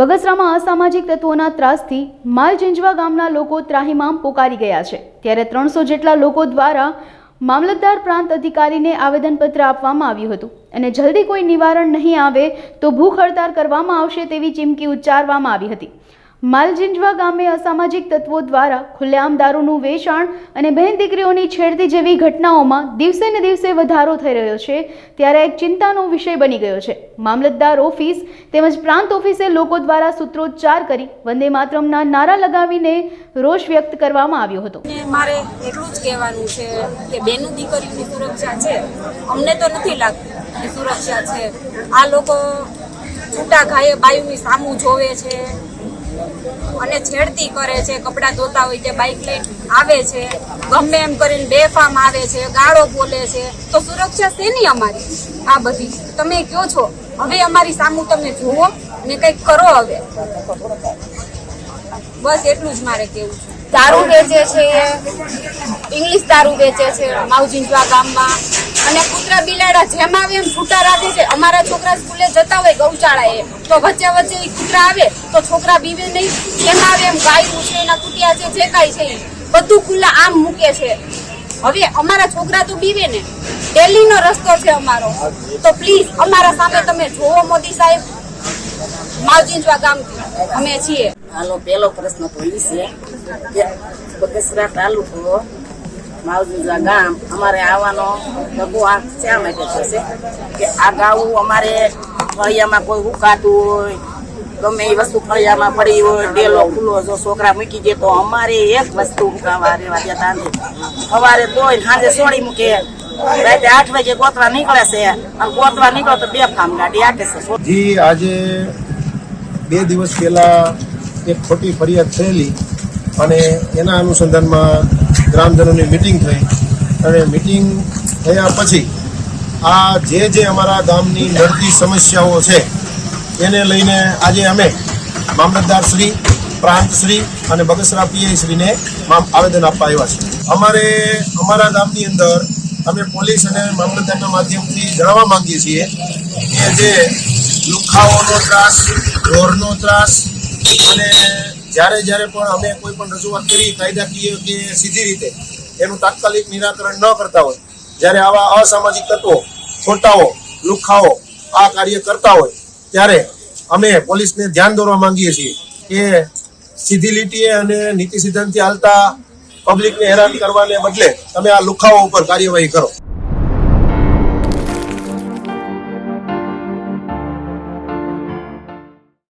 બગસરામાં અસામાજિક તત્વોના ત્રાસથી માલજિંજવા ગામના લોકો ત્રાહિમામ પોકારી ગયા છે. ત્યારે ત્રણસો જેટલા લોકો દ્વારા મામલતદાર પ્રાંત અધિકારીને આવેદનપત્ર આપવામાં આવ્યું હતું. અને જલ્દી કોઈ નિવારણ નહીં આવે તો ભૂખ હડતાળ કરવામાં આવશે તેવી ચીમકી ઉચ્ચારવામાં આવી હતી. માલજીંજવા ગામે અસામાજિક તત્વો દ્વારા ખુલ્લેઆમ દારૂનું વેચાણ અને બહેન દીકરીઓની છેડતી જેવી ઘટનાઓમાં દિવસે ને દિવસે વધારો થઈ રહ્યો છે, ત્યારે એક ચિંતાનો વિષય બની ગયો છે. મામલતદાર ઓફિસ તેમજ પ્રાંત ઓફિસે લોકો દ્વારા સૂત્રોચ્ચાર કરી વંદે માતરમના નારા લગાવીને રોષ વ્યક્ત કરવામાં આવ્યો હતો. મારે એટલું જ કહેવાનું છે કે બેનું દીકરીની સુરક્ષા છે, અમને તો નથી લાગતું સુરક્ષા છે. આ લોકો છૂટા ઘાયે બાયુની સામું જોવે છે અને છેડતી કરે છે, કપડાં ધોતા હોય તે બાઇક લઈને આવે છે, ગમે એમ કરીને બેફામ આવે છે, ગાળો બોલે છે, તો સુરક્ષા શેની અમારી? આ બધી. તમે કયો છો? હવે અમારી સામું તમે જુઓ ને કંઈક કરો હવે. બસ એટલું જ મારે કહેવું છે. દારૂ વેચે છે ઇંગ્લિશ દારૂ વેચે છે માવજીંજવા ગામમાં. અને કૂતરા બિલાડા જેમ આવે એમ છૂટા રાખે છે. અમારા છોકરા સ્કૂલે જતા હોય ગૌશાળાએ. તો વચ્ચે વચ્ચે એ કૂતરા આવે, તો છોકરા બીવે નહીં. જેમ આવે એમ ગાયું છે એના કૂટિયા છે, જે કાંઈ છે એ બધું ખુલ્લા આમ મૂકે છે. હવે અમારા છોકરા તો બીવે ને. ડેલીનો રસ્તો છે અમારો. તો પ્લીઝ અમારા સામે તમે જોવો મોદી સાહેબ. માવજીંજવા ગામ અમે છીએ. આનો પહેલો પ્રશ્ન તો એ છે. બગસરા તાલુકો માવજીજા ગામ અમારે આવવાનો લઘુ આ શા માટે થશે? કે ગાવું અમારે ફળિયામાં કોઈ હુકાતું હોય, ગમે એ વસ્તુ ફળિયામાં પડી હોય, ડેલો ખુલ્લો જો છોકરા મૂકી દે તો અમારે એક વસ્તુ ઉકાવા રહેવા દેતા નથી સવારે તોય સાંજે સોડી મૂકે. રાતે આઠ વાગે ગોતવા નીકળે છે. અને ગોતવા નીકળે તો બે ફામ ગાડી આટે છે. જી, આજે બે દિવસ પહેલા એક ખોટી ફરિયાદ થયેલી. અને એના અનુસંધાનમાં ગ્રામજનોની મિટિંગ થઈ. અને મિટિંગ થયા પછી આ જે જે અમારા ગામની નડતી સમસ્યાઓ છે, એને લઈને આજે અમે મામલતદાર શ્રી, પ્રાંત શ્રી અને બગસરા પીઆઈ શ્રીને આવેદન આપવા આવ્યા છે અમારે અમારા ગામની અંદર અમે પોલીસ અને મામલતદારના માધ્યમથી જણાવવા માંગીએ છીએ કે જે લુખાઓનો ત્રાસ, ઢોરનો ત્રાસ અને જ્યારે જ્યારે પણ અમે કોઈ પણ રજૂઆત કરી, કાયદાકીય કે સીધી રીતે, એનું તાત્કાલિક નિરાકરણ ન કરતા હોય, જ્યારે આવા અસામાજિક તત્વો છોટાઓ લુખાઓ આ કાર્ય કરતા હોય, ત્યારે અમે પોલીસને ધ્યાન દોરવા માંગીએ છીએ કે સીધી લીટીએ અને નીતિ સિદ્ધાંતથી હાલતા પબ્લિકને હેરાન કરવાને બદલે તમે આ લુખાઓ ઉપર કાર્યવાહી કરો.